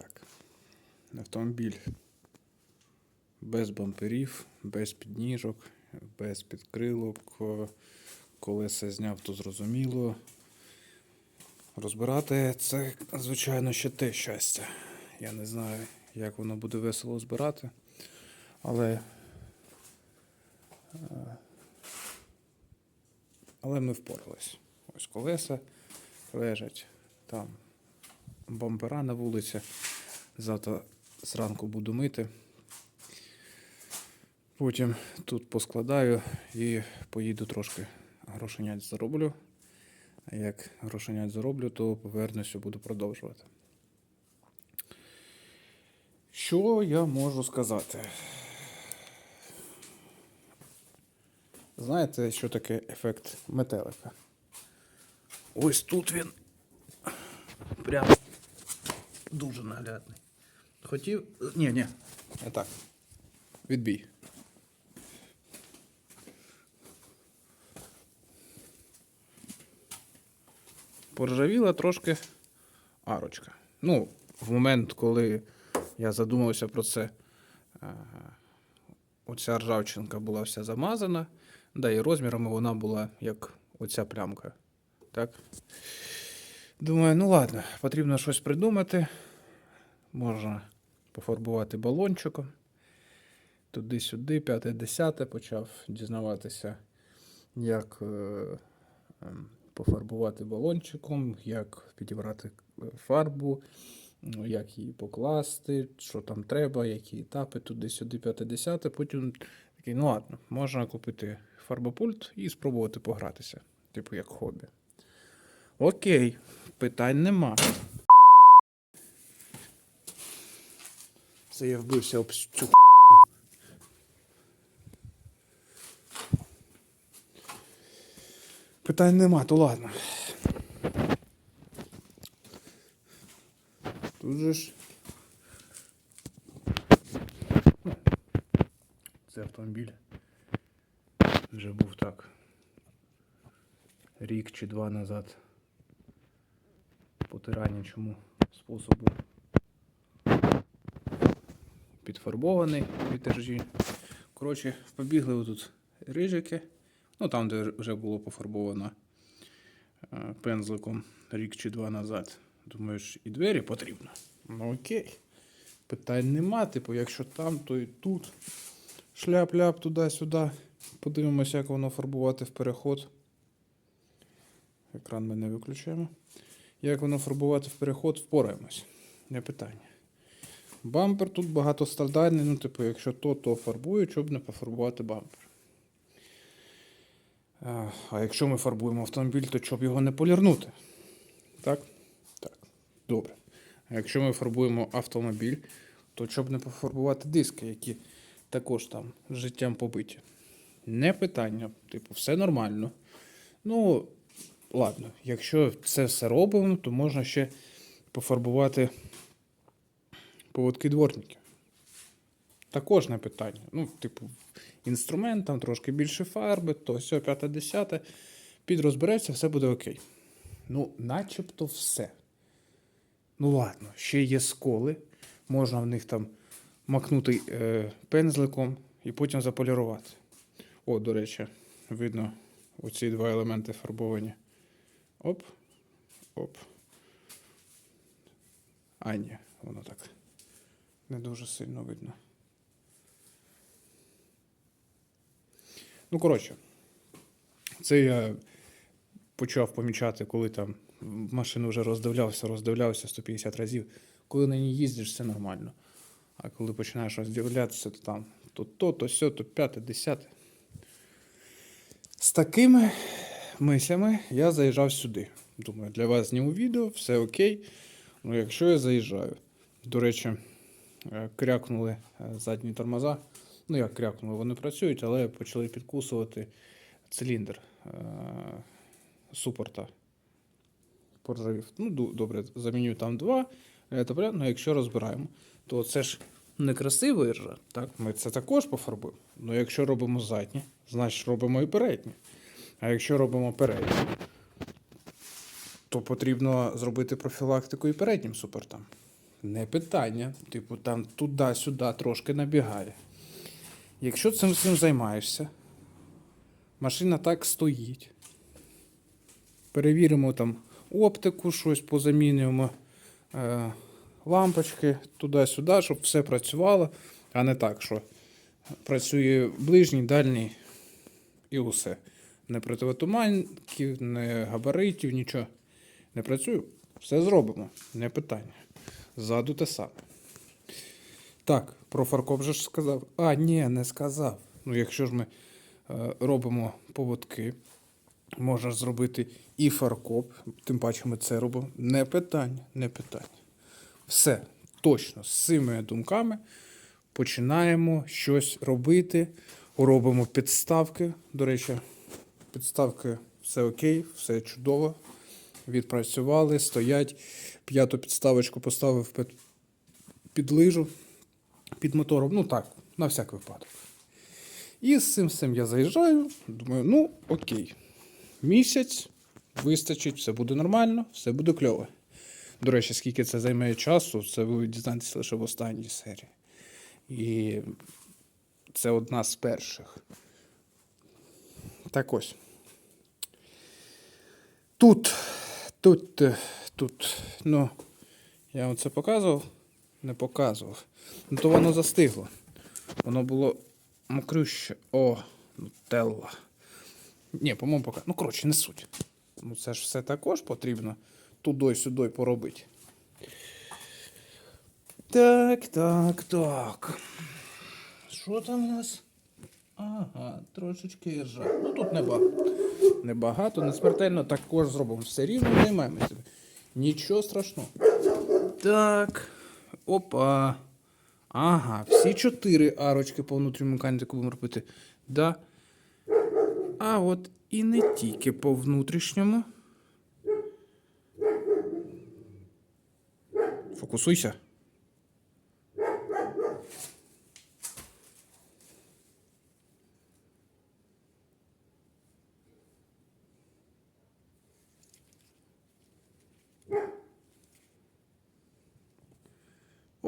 Так. Автомобіль без бамперів, без підніжок, без підкрилок. Колеса зняв, то зрозуміло. Розбирати це, звичайно, ще те щастя. Я не знаю, як воно буде весело збирати, але. е, Але ми впорались. Ось колеса лежать там бампера на вулиці. Завтра зранку буду мити. Потім тут поскладаю і поїду трошки грошенять зароблю. А як грошенять зароблю, то повернуся, буду продовжувати. Що я можу сказати? Знаєте, що таке ефект метелика? Ось тут він прям дуже наглядний. Хотів. Ні, ні, не так. Відбій. Поржавіла трошки арочка. Ну, в момент, коли я задумався про це, е, оця ржавчинка була вся замазана, да і розмірами вона була як оця плямка. Так? Думаю, ну ладно, потрібно щось придумати. Можна пофарбувати балончиком. Туди-сюди, п'яте, десяте, почав дізнаватися, як е, ем, пофарбувати балончиком, як підібрати е, фарбу, ну, як її покласти, що там треба, які етапи, туди-сюди, п'яте, десяте. Потім такий, ну ладно, можна купити фарбопульт і спробувати погратися, типу як хобі. Окей, питань нема. Це я вбився об цю. Питань нема, то ладно. Тут же ж. Це автомобіль. Вже був так. Рік чи два назад. Потирання чому способу. Підфарбований вітержі. Коротше, побігли отут рижики. Ну там, де вже було пофарбовано е, пензликом рік чи два назад. Думаєш, і двері потрібно? Ну окей. Питань нема. Типу, якщо там, то і тут. Шляп-ляп туди-сюди. Подивимося, як воно фарбувати в переход. Екран ми не виключаємо. Як воно фарбувати в переход, впораємось. Не питання. Бампер тут багатострадальний, ну, типу, якщо то, то фарбую, щоб не пофарбувати бампер. А, якщо ми фарбуємо автомобіль, то щоб його не полірнути. Так? Так. Добре. А якщо ми фарбуємо автомобіль, то щоб не пофарбувати диски, які також там життям побиті. Не питання. Типу, все нормально. Ну, ладно, якщо це все робимо, то можна ще пофарбувати поводки дворників. Також не питання. Ну, типу, інструмент, там трошки більше фарби, то все, п'яте, десяте. Підрозбереться, все буде окей. Ну, начебто все. Ну ладно, ще є сколи. Можна в них там макнути е, пензликом і потім заполірувати. О, до речі, видно оці два елементи фарбовані. Оп, оп. А, ні, воно так не дуже сильно видно. Ну, коротше, це я почав помічати, коли там машину вже роздивлявся, роздивлявся 150 разів. Коли на ній їздиш, все нормально. А коли починаєш роздивлятися, то там то то, то сьо, то п'яте, десяте. З такими мислями я заїжджав сюди. Думаю, для вас зніму відео, все окей. Ну, якщо я заїжджаю. До речі, е, крякнули е, задні тормоза. Ну, як крякнули, вони працюють, але почали підкусувати циліндр е, супорта. Поржавів. Ну, добре, заміню там два. е, Ну, якщо розбираємо, то це ж не красивий ржа. Так? Ми це також пофарбуємо. Ну, якщо робимо задні, значить робимо і передні. А якщо робимо передні, то потрібно зробити профілактику і переднім супортам. не питання. Типу, там туди-сюди трошки набігає. Якщо цим всім займаєшся, машина так стоїть. Перевіримо там оптику, щось позамінюємо, е, лампочки туди-сюди, щоб все працювало, а не так, що працює ближній, дальній і усе. Не противотуманків, не габаритів, нічого. Не працює. Все зробимо, не питання. Ззаду те саме. Так, про фаркоп же ж сказав. А, ні, не сказав. Ну, якщо ж ми е, робимо поводки, можна зробити і фаркоп, тим паче ми це робимо. Не питання, не питання. Все, точно, з цими думками починаємо щось робити, робимо підставки. До речі, підставки все окей, все чудово. Відпрацювали, стоять. П'яту підставочку поставив під, під лижу, під мотором. Ну так, на всяк випадок. І з цим всім я заїжджаю. Думаю, ну окей. Місяць вистачить, все буде нормально, все буде кльово. До речі, скільки це займе часу, це ви дізнаєтеся лише в останній серії. І це одна з перших. Так ось. Тут, тут, тут, ну, я вам це показував? Не показував. Ну, то воно застигло. Воно було мокрюще. О, нутелла. Ні, по-моєму, пока. Ну, коротше, не суть. Ну, це ж все також потрібно туди-сюди поробити. Так, так, так. Що там у нас? Ага, трошечки ржа. Ну тут небагато. Небагато, не смертельно також зробимо. Все рівно займаємося. Нічого страшного. Так. Опа. Ага, всі чотири арочки по внутрішньому механіку будемо робити. Да. А от і не тільки по внутрішньому. Фокусуйся.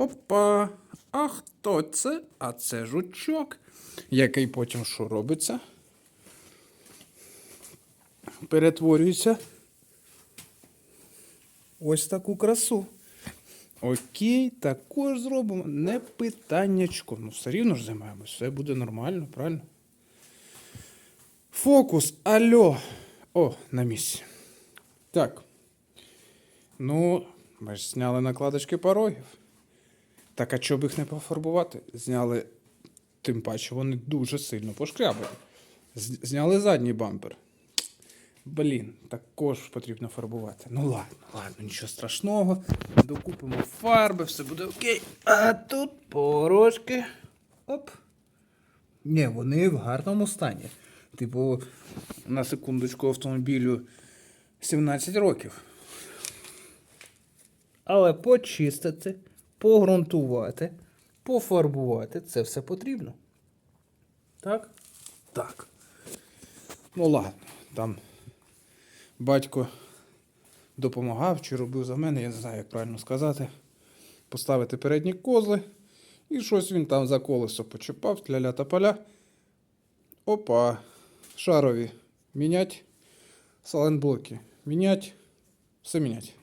Опа! А хто це? А це жучок, який потім що робиться? Перетворюється. Ось таку красу. Окей, також зробимо. Не питаннячко. Ну, все рівно ж займаємось. Все буде нормально, правильно? Фокус, альо. О, на місці. Так. Ну, ми ж зняли накладочки порогів. Так а чого б їх не пофарбувати? Зняли, тим паче вони дуже сильно пошкрябані. Зняли задній бампер. Блін, також потрібно фарбувати. Ну ладно, ладно, нічого страшного. Докупимо фарби, все буде окей. А тут порошки. Оп. Ні, вони в гарному стані. Типу, на секундочку автомобілю 17 років. Але почистити, погрунтувати, пофарбувати це все потрібно. Так? Так. Ну ладно, там батько допомагав чи робив за мене, я не знаю, як правильно сказати. Поставити передні козли. І щось він там за колесо почепав, тля-ля та поля. Опа. Шарові. Мінять. Саленблоки. Мінять. Все мінять.